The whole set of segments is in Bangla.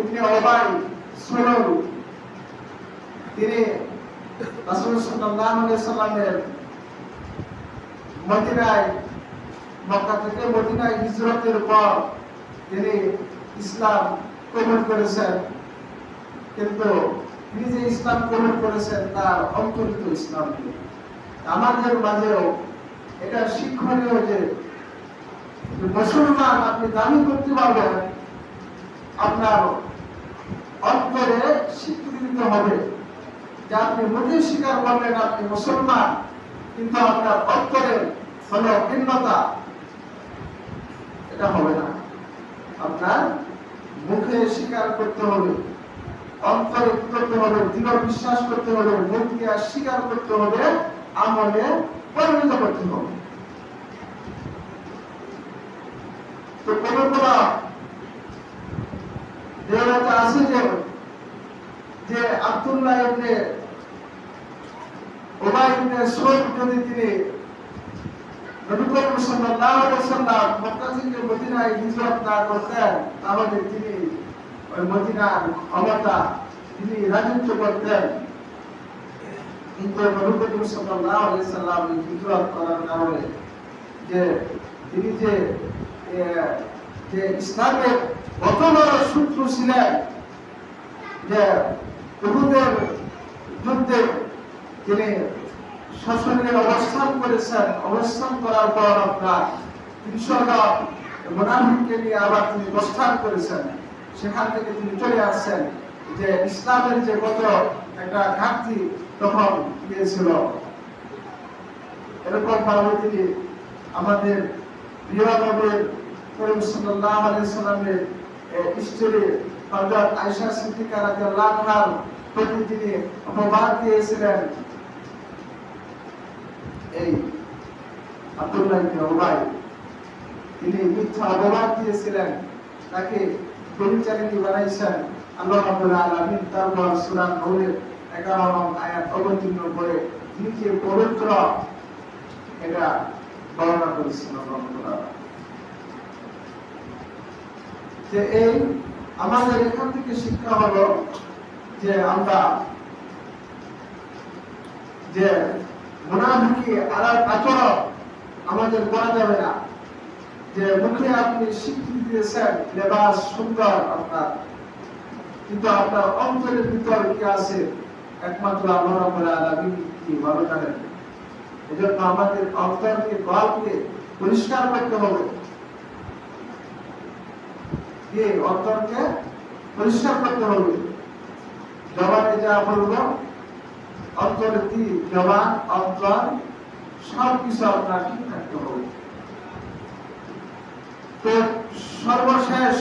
ইবনে ওবাই তিনি রাসূল সাল্লাল্লাহু আলাইহি সাল্লামের মদিনায়, মক্কা থেকে মদিনায় হিজরতের পর তিনি ইসলাম কবুল করেছেন। কিন্তু তিনি যে ইসলাম কবুল করেছেন, তার অন্তরিত ইসলাম আমাদের মাঝেও এটা শিক্ষণীয় যে মুসলমান আপনি দাবি করতে পারবেন আপনার অন্তরে স্বীকৃতি দিতে হবে। যে আপনি মুখে স্বীকার করলেন আপনি মুসলমান, কিন্তু আপনার অন্তরে ভিন্নতা। এটা হবে না। আপনার মুখে স্বীকার করতে হবে, অন্তরে করতে হবে, দৃঢ় বিশ্বাস করতে হবে মুখ দিয়ে স্বীকার করতে হবে, আমলে পরিণত করতে হবে। তো কোন দেওয়াতে আছে যে যে আব্দুল্লাহ ইবনে ওবাই ইবনে সুলাইম যদি তিনি নবী করিম সাল্লাল্লাহু আলাইহি সাল্লাম মক্কা থেকে মদিনায় হিজরত না করতেন তাহলে তিনি ওই মদিনার ক্ষমতা তিনি রাজত্ব করতেন কিন্তু নবী করিম সাল্লাল্লাহু আলাইহি সাল্লাম হিজরত করার কারণে যে তিনি যে এ, যে ইসলামের কত বড় শত্রু ছিলেন যে উহুদের যুদ্ধে তিনি সশরীরে অবস্থান করেছেন। অবস্থান করার পর আপনার তিনশো নিয়ে আবার তিনি প্রস্থান করেছেন। সেখান থেকে তিনি চলে আসছেন যে ইসলামের যে কত একটা ঘাটতি তখন গিয়েছিল এরকম ভাবে তিনি আমাদের প্রিয় তাকে পরিচালিত বানাইছেন। আল্লাহ রাব্বুল আলামিন তারপর সূরা নূরের 11 নং আয়াত অবতীর্ণ করে তিনি যে পবিত্র এটা বর্ণনা করেছেন আল্লাহ যে এই আমাদের এখান থেকে শিক্ষা হলো যে আমরা যে মুনাফিকি আলার আচরণ আমাদের করা যাবে না। যে মুখে আপনি স্বীকৃতি দিয়েছেন, লেবাস সুন্দর আপনার, কিন্তু আপনার অন্তরের ভিতর কি আছে? একমাত্র রাব্বুল আলামিন কি ভালো জানেন? এজন্য আমাদের অন্তরকে গল্পকে পরিষ্কার করতে হবে। দিয়ে অন্তরকে পরিষ্কার করতে হবে। জবানে যা বলব জবান অন্তর সব কিছু আপনার ঠিক থাকতে হবে। তো সর্বশেষ,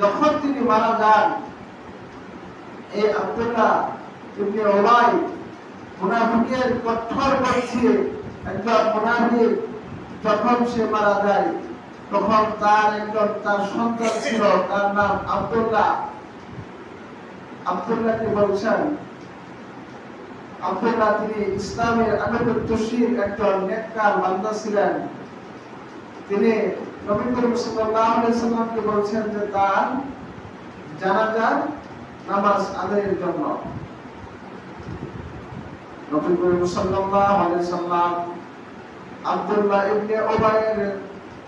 যখন তিনি মারা যান, এই আব্দুল্লাহ ইবনে ওবাই মুনাফিকের কঠোর করছে একজন মুনাফিক, যখন সে মারা যায় তখন তার একজন, তার সন্তান ছিল, তার নাম আব্দুল্লাহ। আব্দুল্লাহকে বলছেন, আব্দুল্লাহ তিনি ইসলামের আনুগত্যশীল একজন নেককার বান্দা ছিলেন। তিনি সাল্লামকে বলছেন যে তার জানাজার নামাজ আদায়ের জন্য। নবী করিম সাল্লাল্লাহু আলাইহি সাল্লাম আব্দুল্লাহ ইবনে উবাইয়ের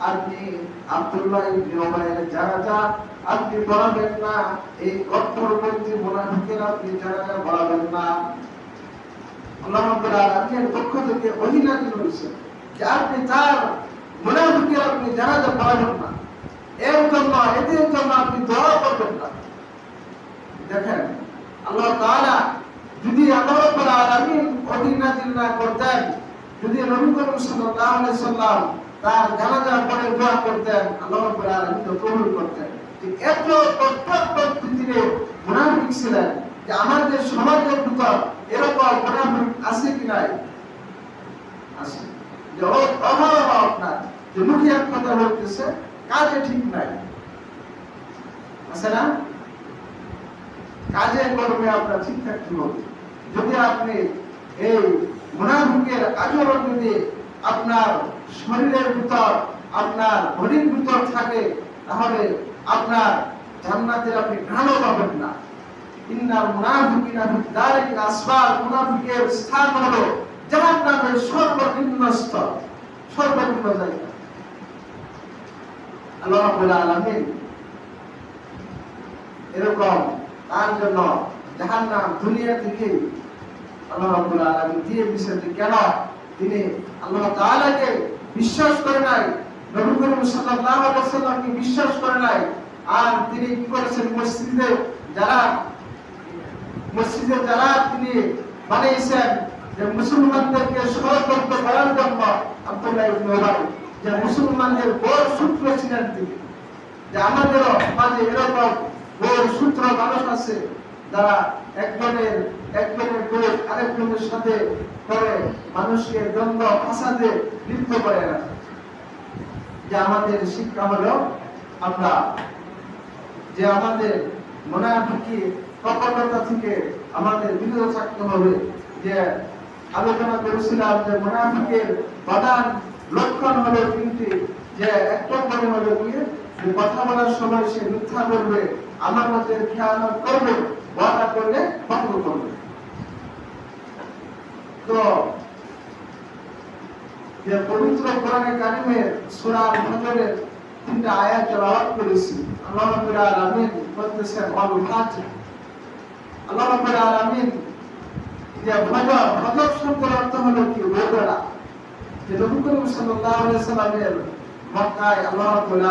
আপনি আব্দুল্লাহ ইবনে উমাইয়ের জানাজা আপনি পড়াবেন না এই কঠোরপন্থী মুনাফিকের আপনি জানাজা পড়াবেন না আল্লাহ রাব্বুল আলামিনের পক্ষ থেকে ওহী নাযিল হয়েছে যে আপনি তার মুনাফিকের আপনি জানাজা পড়াবেন না এর জন্য এদের জন্য আপনি দোয়া করবেন না দেখেন আল্লাহ তাআলা যদি আল্লাহ রাব্বুল আলামিন ওহী নাযিল না করতেন যদি নবী করিম সাল্লাল্লাহু আলাইহি সাল্লাম তার জানাজা পড়ে, দোয়া করতেন আল্লাহ রাব্বুল আলামিন কবুল করতেন। এত কঠোর পদ্ধতিতে মুনাফিক ছিলেন যে আমাদের সমাজের ভিতর এরকম মোনাফিক আছে কি নাই? আছে। যে অহরহ আপনার যে মুখে এক কথা বলতেছে, কাজে ঠিক নাই। আছে না? কাজে, কর্মে আপনার ঠিক থাকতে হবে যদি আপনি এই মুনাফিকের আচরণ যদি আপনার শরীরের ভিতর, আপনার বডির ভিতর থাকে, তাহলে আপনার জান্নাতের আপনি ঘ্রাণও পাবেন না। আল্লাহ এরকম তার জন্য দুনিয়া থেকে আল্লাহ রাব্বুল দিয়ে কেন? তিনি আল্লাহ তাআলাকে বিশ্বাস করে নাই। নবী করিম সাল্লাল্লাহু আলাইহি ওয়াসাল্লামকে বিশ্বাস করে নাই। আর তিনি কি করেছেন? মসজিদে যারা মসজিদে যারা তিনি বানিয়েছেন, যে মুসলমানদেরকে সহযোগিত করার জন্য আব্দুল্লাহ ইবনে উবাই যে মুসলমানদের বড় সূত্র ছিলেন তিনি। যে আমাদেরও মাঝে এরকম বড় সূত্র মানুষ আছে, যারা একজনের একজনের দোষ সাথে করে, মানুষকে দ্বন্দ্ব, ফাসাদে লিপ্ত করে রাখে যে আমাদের শিক্ষা হলো আমরা, যে আমাদের মুনাফিকি প্রকল্পতা থেকে আমাদের বিরত থাকতে হবে। যে আলোচনা করেছিলাম যে মুনাফিকের প্রধান লক্ষণ হলো তিনটি, যে এক নম্বরে হলো গিয়ে কথা বলার সময় সে মিথ্যা করবে আমার মধ্যে খেয়াল করবে, ওয়াদা করলে ভঙ্গ করবে। তো যে পবিত্র কোরআনে কারিমের সূরা ফজরের তিনটা আয়াত তেলাওয়াত করেছি। আল্লাহ রাব্বুল আলামিন বলতেছেন ওয়াল ফাতিহ। আল্লাহ রাব্বুল আলামিন যে ফজর ফজর শব্দের অর্থ হলো কি? ভোরবেলা যে নবী করিম সাল্লাল্লাহু আলাইহি সাল্লামের মক্কায় আল্লাহ রাব্বুল